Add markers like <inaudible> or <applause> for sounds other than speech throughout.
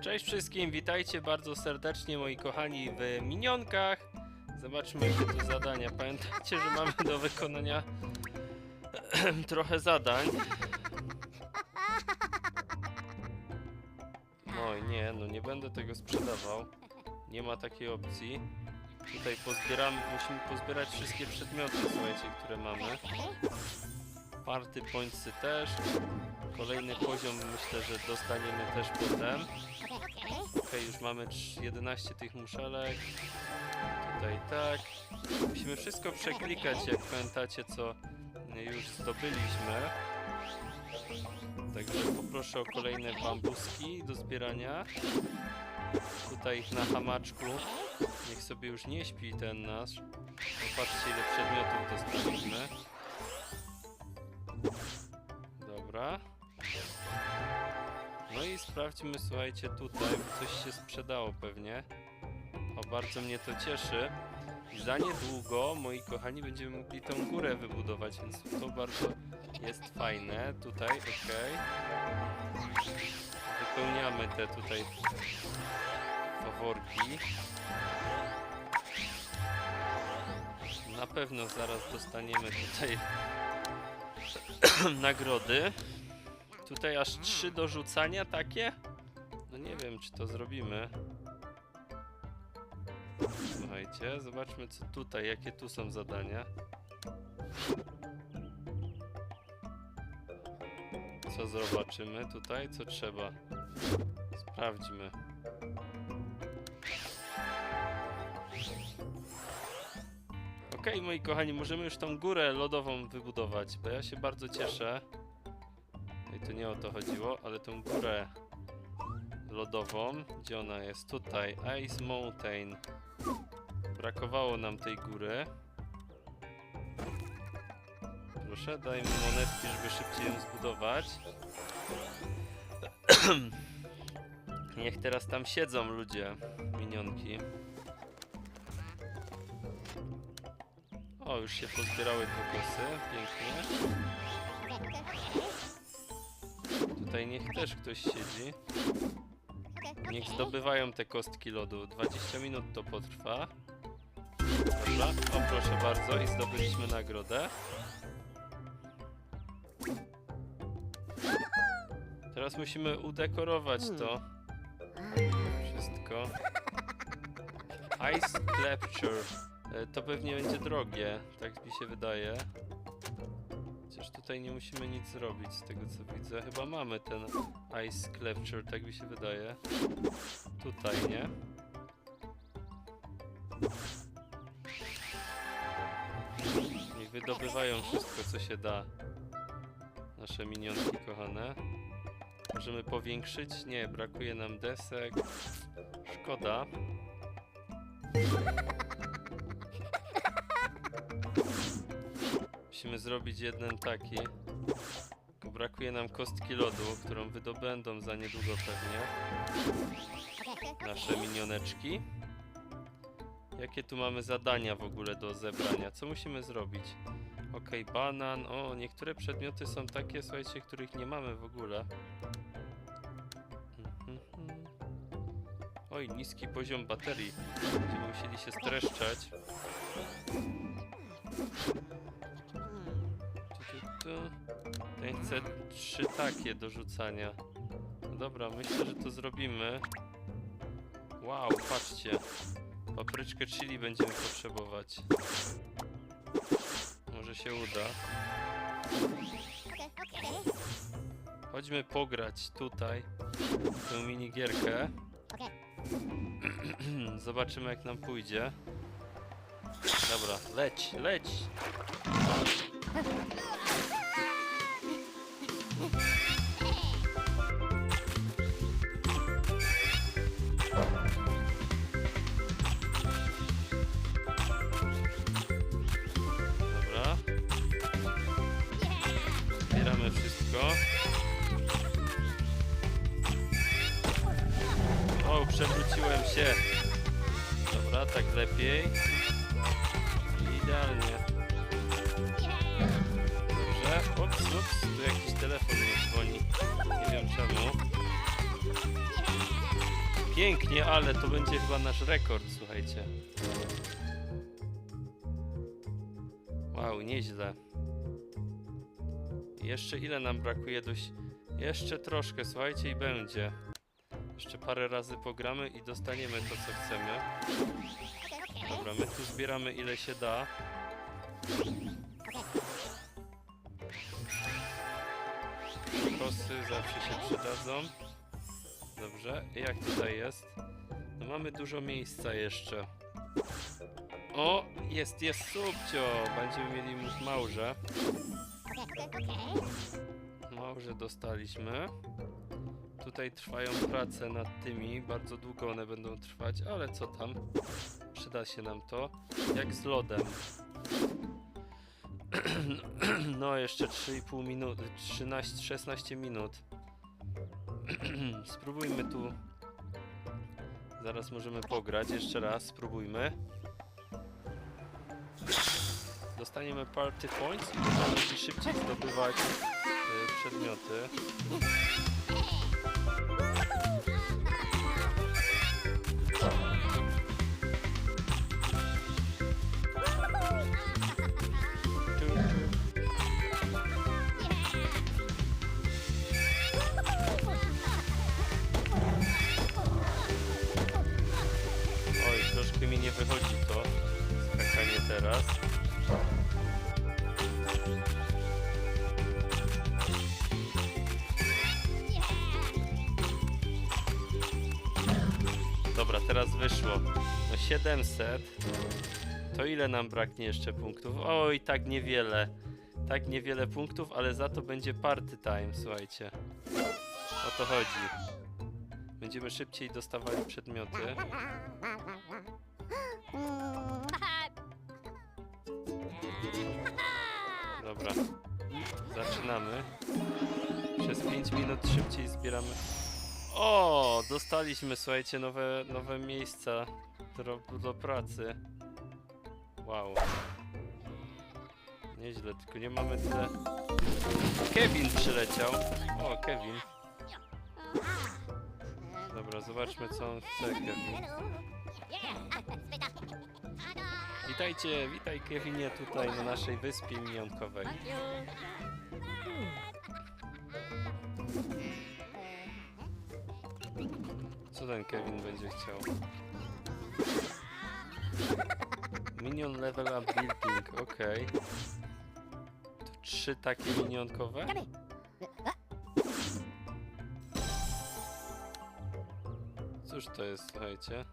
Cześć wszystkim, witajcie bardzo serdecznie moi kochani w Minionkach. Zobaczmy jakie tu zadania. Pamiętajcie, że mamy do wykonania <clears throat> trochę zadań. No nie, no nie będę tego sprzedawał. Nie ma takiej opcji. Tutaj pozbieram, musimy pozbierać wszystkie przedmioty, słuchajcie, które mamy. Party pointsy też. Kolejny poziom myślę, że dostaniemy też potem. Okej, już mamy trz- 11 tych muszelek. Tutaj tak. Musimy wszystko przeklikać, jak pamiętacie, co już zdobyliśmy. Także poproszę o kolejne bambuski do zbierania. Tutaj na hamaczku. Niech sobie już nie śpi ten nasz. Popatrzcie, ile przedmiotów dostaliśmy. Dobra. No i sprawdźmy, słuchajcie, tutaj, coś się sprzedało pewnie. O, bardzo mnie to cieszy. Za niedługo, moi kochani, będziemy mogli tą górę wybudować, więc to bardzo jest fajne. Tutaj, ok. Wypełniamy te tutaj faworki. Na pewno zaraz dostaniemy tutaj <coughs> nagrody. Tutaj aż trzy do rzucania takie? No nie wiem, czy to zrobimy. Słuchajcie, zobaczmy co tutaj, jakie tu są zadania. Co zobaczymy tutaj, co trzeba. Sprawdźmy. Okej, moi kochani, możemy już tą górę lodową wybudować, bo ja się bardzo cieszę. I to nie o to chodziło, ale tą górę lodową, gdzie ona jest? Tutaj, Ice Mountain. Brakowało nam tej góry. Proszę, daj mi monetki, żeby szybciej ją zbudować. <clears throat> Niech teraz tam siedzą ludzie, minionki. O, już się pozbierały kokosy, pięknie. Tutaj niech też ktoś siedzi. Niech zdobywają te kostki lodu. 20 minut to potrwa. Dobra, o proszę bardzo i zdobyliśmy nagrodę. Teraz musimy udekorować to wszystko. Ice Capture. E, To pewnie będzie drogie, tak mi się wydaje. Chociaż tutaj nie musimy nic zrobić z tego co widzę. Chyba mamy ten Ice Capture, tak mi się wydaje. Tutaj, nie? Niech wydobywają wszystko co się da. Nasze minionki kochane. Możemy powiększyć? Nie, brakuje nam desek. Szkoda. Musimy zrobić jeden taki. Brakuje nam kostki lodu, którą wydobędą za niedługo pewnie. Nasze minioneczki. Jakie tu mamy zadania w ogóle do zebrania? Co musimy zrobić? Okej, banan. O, niektóre przedmioty są takie, słuchajcie, których nie mamy w ogóle. Mhm. Oj, niski poziom baterii. Będziemy musieli się streszczać. Tu. Ten chce trzy takie do rzucania. No dobra, myślę, że to zrobimy. Wow, patrzcie. Papryczkę chili będziemy potrzebować. Może się uda. Chodźmy pograć tutaj tę minigierkę. <clears throat> Zobaczymy jak nam pójdzie. Dobra, leć, leć! Dobra. Zbieramy wszystko. O, przewróciłem się. Dobra, tak lepiej. Idealnie. Ups, ups, tu jakiś telefon mi dzwoni. Nie wiem czemu. Pięknie, ale to będzie chyba nasz rekord, słuchajcie. Wow, nieźle. Jeszcze ile nam brakuje dość... Jeszcze troszkę, słuchajcie, i będzie. Jeszcze parę razy pogramy i dostaniemy to, co chcemy. Dobra, my tu zbieramy ile się da. Kosy zawsze się przydadzą. Dobrze, jak tutaj jest? No mamy dużo miejsca jeszcze. O, jest, jest subcio! Będziemy mieli małże. Małże dostaliśmy. Tutaj trwają prace nad tymi, bardzo długo one będą trwać, ale co tam? Przyda się nam to. Jak z lodem. <clears throat> No, jeszcze 3,5 minuty, 13, 16 minut. <clears throat> Spróbujmy tu. Zaraz możemy pograć, jeszcze raz, spróbujmy. Dostaniemy party points i będziemy szybciej zdobywać y, przedmioty. Nie wychodzi to skakanie teraz. Dobra, teraz wyszło. No 700. To ile nam braknie jeszcze punktów? Oj, tak niewiele. Tak niewiele punktów, ale za to będzie party time, słuchajcie. O to chodzi. Będziemy szybciej dostawali przedmioty. Dobra. Zaczynamy. Przez 5 minut szybciej zbieramy. O, dostaliśmy, słuchajcie, nowe, nowe miejsca do, do pracy. Wow. Nieźle, tylko nie mamy tyle. Kevin przyleciał. O, Kevin. Dobra, zobaczmy co on chce, Kevin. Witajcie, witaj Kevinie tutaj na naszej wyspie minionkowej. Co ten Kevin będzie chciał? Minion level up building, okej. To trzy takie minionkowe? Cóż to jest, słuchajcie?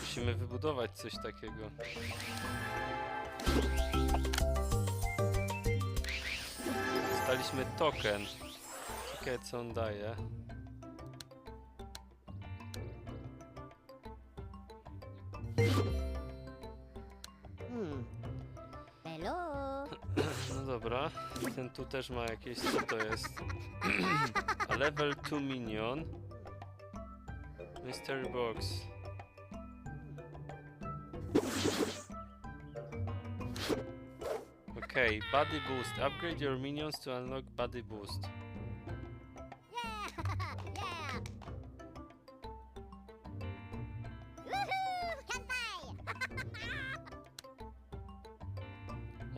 Musimy wybudować coś takiego. Dostaliśmy token. Ciekawe co on daje. Hmm. Hello. <clears throat> No dobra. Ten tu też ma jakieś... Co to jest? <clears throat> A level 2 minion. Mystery box. Okay, body boost. Upgrade your minions to unlock body boost.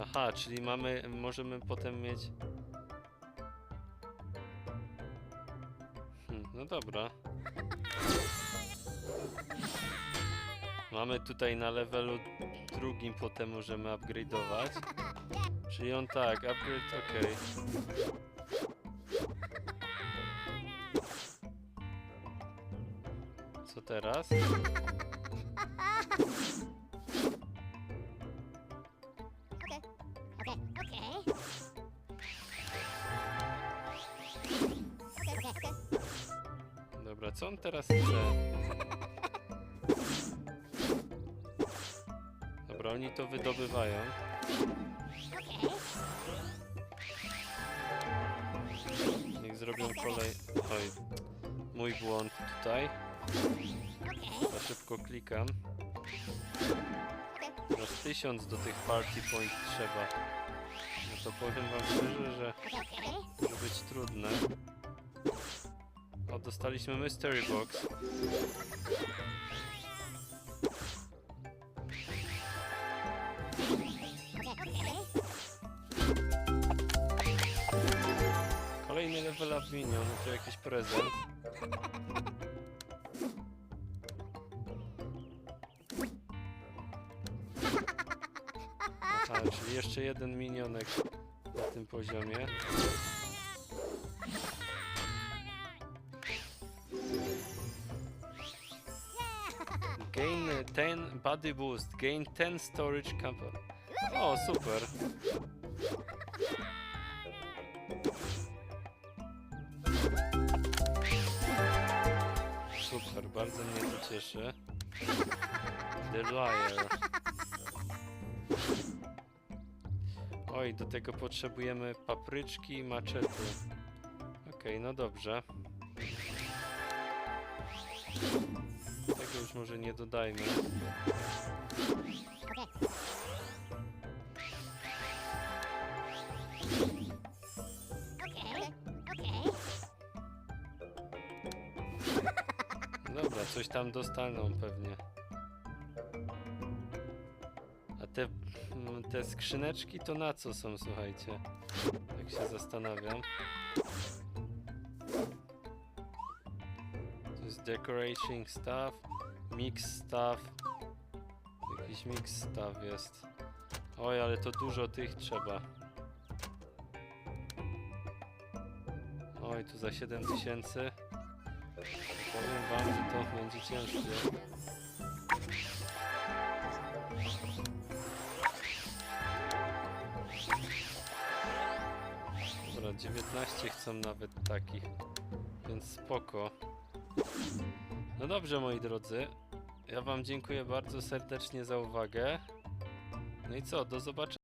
Aha, czyli mamy, możemy potem mieć... Hmm, no dobra. Mamy tutaj na levelu drugim potem możemy upgrade'ować. Czyli on tak, upgrade, okej. Co teraz? Dobra, co on teraz chce? Oni to wydobywają. Niech zrobią kolej... Oj, mój błąd tutaj. Za szybko klikam. Teraz tysiąc do tych party point trzeba. No to powiem wam szczerze, że może być trudne. O, dostaliśmy mystery box. Minion, no to jakiś prezent. Aha, czyli jeszcze jeden minionek na tym poziomie. Gain 10 body boost, gain 10 storage cap. O, super. Bardzo mnie to cieszy. The Liar. Oj, do tego potrzebujemy papryczki i maczety. Okej, no dobrze. Tego już może nie dodajmy. Okay. Okay. Dobra, coś tam dostaną pewnie. A te, mm, te skrzyneczki to na co są, słuchajcie? Jak się zastanawiam. To jest decorating stuff, mix stuff. Jakiś mix stuff jest. Oj, ale to dużo tych trzeba. Oj, tu za 7000. Ciężkie. Dobra, 19 chcą nawet takich, więc spoko. No dobrze, moi drodzy. Ja wam dziękuję bardzo serdecznie za uwagę. No i co, do zobaczenia.